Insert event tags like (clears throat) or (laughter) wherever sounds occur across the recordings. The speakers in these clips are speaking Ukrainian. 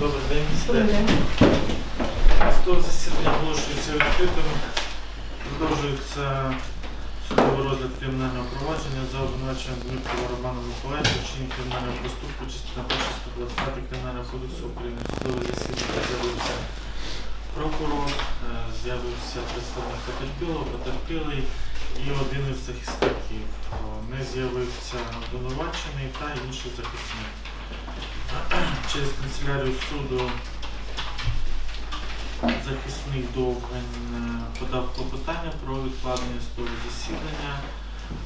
Добрий день. Судове засідання оголошується відкритим. Продовжується судовий розгляд кримінального провадження за обвинуваченням Дмитрова Романа Миколаївича вчинення кримінального проступку частина 1 125 Кримінального кодексу України. Судове засідання з'явився прокурор, е, з'явився представник потерпілого, потерпілий і один із захисників. Е, Не з'явився обвинувачений та інший захисник. Через канцелярію суду захисник Довгань е, подав клопотання про відкладення того засідання,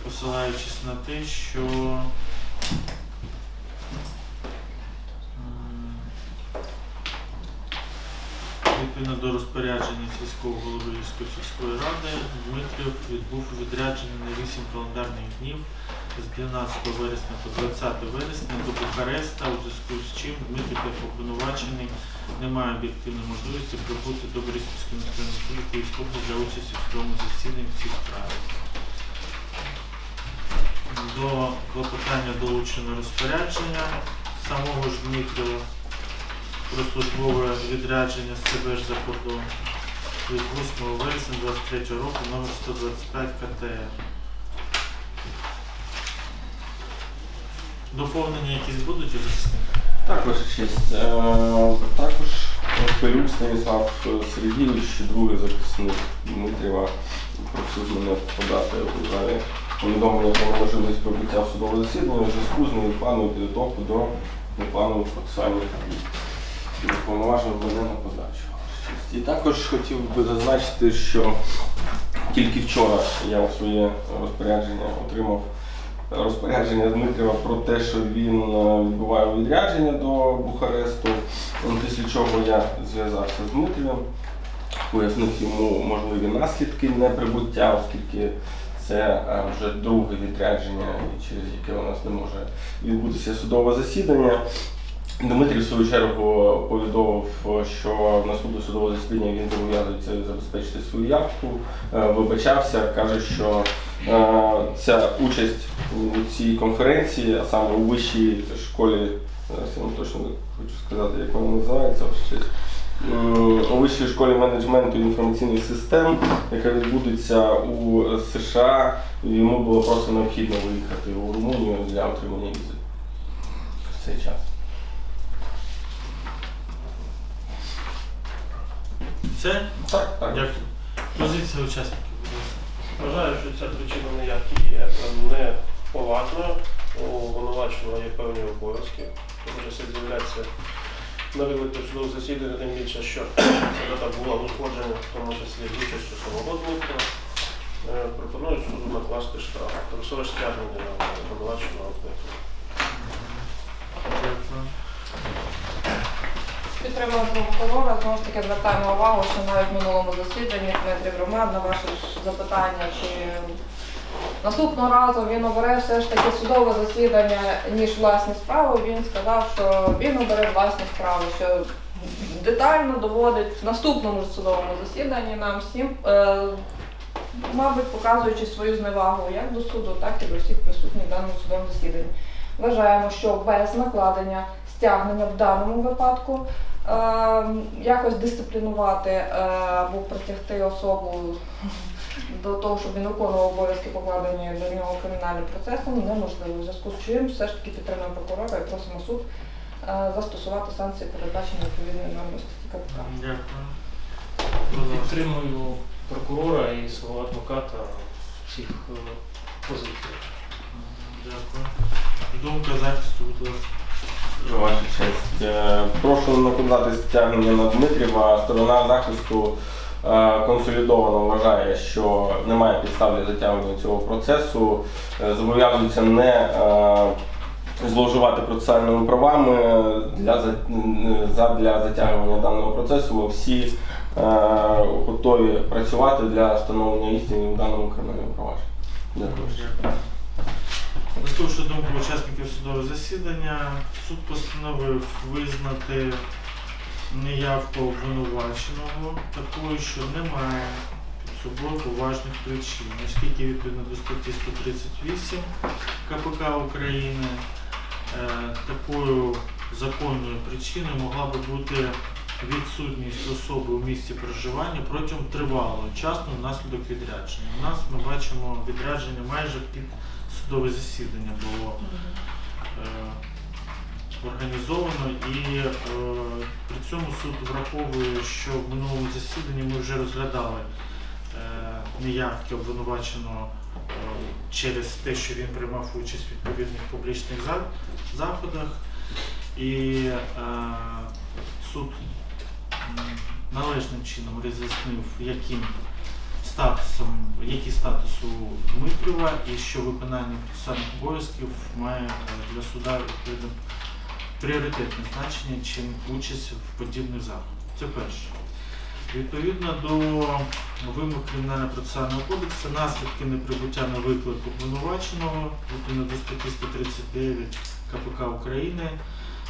посилаючись на те, що відповідно до розпорядження сільського голови Львівської сільської ради Дмитрів відбув у відрядженні на 8 календарних днів з 12 вересня по 20 вересня до Бухареста, у зв'язку з чим Дмитрів як обвинувачений не має об'єктивної можливості прибути до Бориспільського міськрайонного суду Київського для участі в судовому засіданні в цій справі. До клопотання долучено розпорядження самого ж Дмитрова про службове відрядження з себе ж за кордон від 8 вересня 23 року номер 125 КТР. Доповнення якісь будуть у захисника? Так, ваша честь. Е, Також Пилюк Станіслав Сергійович, другий захисник Дмитріва, просив мене подати у залі повідомлення про можливість прибуття в судове засідання у зв'язку з невідкладною підготовкою до непланових процесуальних дій. Уповноважив мене подачу. І також хотів би зазначити, що тільки вчора я у своє розпорядження отримав розпорядження Дмитріва про те, що він е, відбуває відрядження до Бухаресту. Після чого я зв'язався з Дмитрієм, пояснив йому можливі наслідки неприбуття, оскільки це е, вже друге відрядження, через яке у нас не може відбутися судове засідання. Дмитрій, в свою чергу, повідомив, що в наступне судове засідання він зобов'язується забезпечити свою явку, е, вибачався, каже, що е, ця участь у цій конференції, а саме у вищій школі, зараз я вам точно хочу сказати, як вона називається. М, у вищій школі менеджменту інформаційних систем, яка відбудеться у США, йому було просто необхідно виїхати у Румунію для отримання візи в цей час. Все? Так, так. Дякую. Позиція учасників, будь ласка. Вважаю, що ця причина неявки є неповажною. У обвинуваченого є певні обов'язки. Тому що з'являється на виклик до судового засідання, тим більше, що (clears throat) ця дата була узгоджена, в тому числі з участю самого Дмитра. Е, Пропоную суду накласти штраф. Примусове стягнення обвинуваченого Дмитра. Дякую. Підтримуємо прокурора. Знову ж таки звертаємо увагу, що навіть в минулому засіданні Дмитрій Роман на ваше запитання, чи наступного разу він обере все ж таки судове засідання, ніж власні справи. Він сказав, що він обере власні справи, що детально доводить в наступному судовому засіданні нам всім, е, мабуть, показуючи свою зневагу як до суду, так і до всіх присутніх даному судовому засіданні. Вважаємо, що без накладення стягнення в даному випадку якось дисциплінувати е, або притягти особу до того, щоб він виконував обов'язки покладені до нього кримінальним процесом, неможливо. У зв'язку з чим все ж таки підтримуємо прокурора і просимо суд е, застосувати санкції, передбачені відповідною нормою статті КПК. Дякую. Підтримую прокурора і свого адвоката в всіх е, позиціях. Дякую. Думка захисту, будь ласка. Ваша честь. Е, Прошу накладати стягнення на Дмитріва. Сторона захисту е, консолідовано вважає, що немає підстав для затягування цього процесу. Е, Зобов'язується не зловживати процесуальними правами для, задля затягування даного процесу. Ми всі готові працювати для встановлення істини в даному кримінальному провадженні. Дякую. Висловивши думку учасників судового засідання, суд постановив визнати неявку обвинуваченого такою, що немає під собою поважних причин, оскільки відповідно до статті 138 КПК України е, такою законною причиною могла би бути відсутність особи у місці проживання протягом тривалого часу внаслідок відрядження. У нас ми бачимо відрядження майже під судове засідання було е, організовано і е, при цьому суд враховує, що в минулому засіданні ми вже розглядали е, неявки обвинуваченого е, через те, що він приймав участь в відповідних публічних за- заходах. І е, суд належним чином роз'яснив, яким статусом, який статус у Дмитрова і що виконання процесуальних обов'язків має е, для суда пріоритетне значення, чим участь в подібних заходах. Це перше. Відповідно до вимог Кримінального процесуального кодексу, наслідки неприбуття на виклик обвинуваченого відповідно до статті 139 КПК України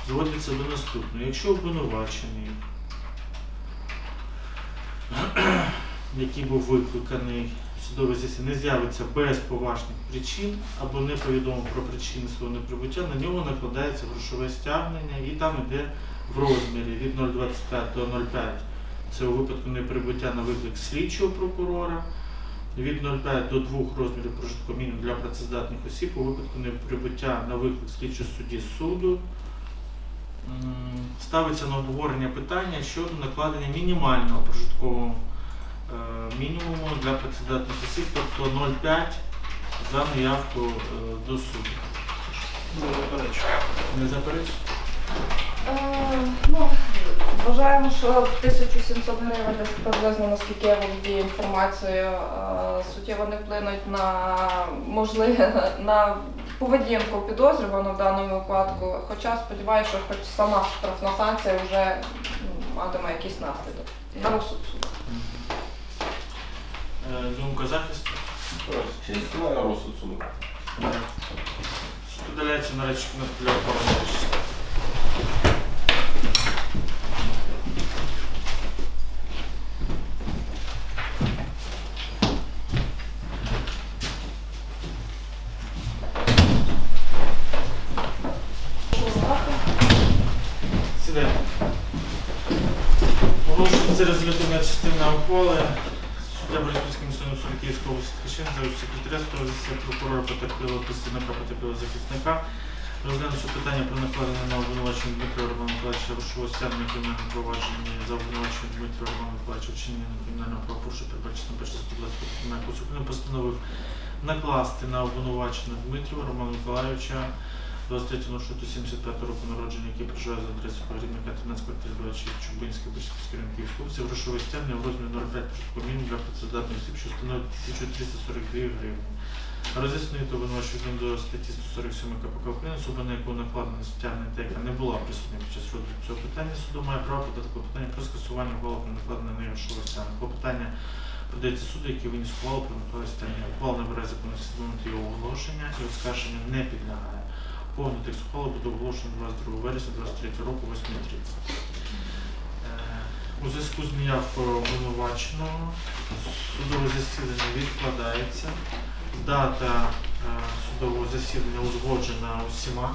зводяться до наступного. Якщо обвинувачений, який був викликаний в судове засідання, не з'явиться без поважних причин або не повідомив про причини свого неприбуття, на нього накладається грошове стягнення і там йде в розмірі від 0,25 до 0,5. Це у випадку неприбуття на виклик слідчого прокурора, від 0,5 до 2 розмірів прожиткового мінімуму для працездатних осіб у випадку неприбуття на виклик слідчого судді суду. Ставиться на обговорення питання щодо накладення мінімального прожиткового мінімуму для працездатних осіб, тобто 0,5 за неявку е, до суду. Не заперечую. Не заперечуєте? Е, ну, вважаємо, що 1700 гривень десь приблизно, наскільки я володію інформацією, е, суттєво не вплинуть на можливе (laughs) на поведінку підозрюваного в даному випадку. Хоча сподіваюся, що хоч сама штрафна санкція вже матиме якийсь наслідок. На розсуд суду. Е, Думка захисту. Честь на розсуд суду. Суд удаляється на речі для оформлення рішення. Сідайте. Оголошується резолютивна частина ухвали. Суддя міського суду Київської області Ткаченка, секретаря засідання прокурора потерпілого представника потерпілого захисника. Розглянувши питання про накладення на обвинувачення Дмитра Романа Миколаївича грошового стягнення кримінального провадження за обвинувачення Дмитра Романа Миколаївича вчинення кримінального правопорушення, передбачено 25 Кримінального кодексу постановив накласти на обвинуваченого Дмитрова Романа Миколаївича 23.06.75 року народження, який проживає за адресою погрібника 13 квартири 26 Чубинської Бишківської ринки Київської області, грошове стягнення в розмірі 0,5 прожиткового для працездатних осіб, що становить 1342 гривні. Роз'яснити обвинувачення відповідно до статті 147 КПК України, особа на яку накладено стягнення та яка не була присутня під час розгляду цього питання, суду має право подати клопотання про скасування ухвали про накладення на неї грошового стягнення. Клопотання подається суду, який виніс ухвалу про накладення стягнення. Ухвала набирає законності його оголошення і оскарження не підлягає. Повний текст ухвали буде оголошений 22 вересня 23 року 8.30. Е, У зв'язку з неявкою обвинуваченого судове засідання відкладається. Дата е, судового засідання узгоджена усіма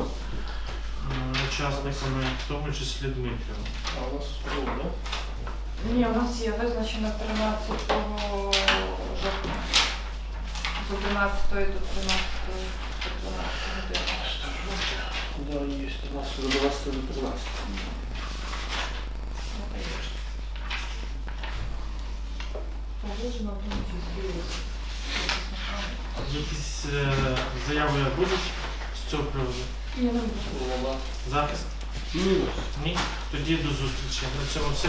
учасниками, в тому числі Дмитром. А у нас ну, да? Ні, у нас є визначено 13 жовтня. З 11 до 13 до 12 години. Да, є. У нас до 12 до 13. Погоджено, Якісь е, заяви будуть з цього приводу? Ні, не буде. Захист? Ні. Ні? Тоді до зустрічі. На цьому все.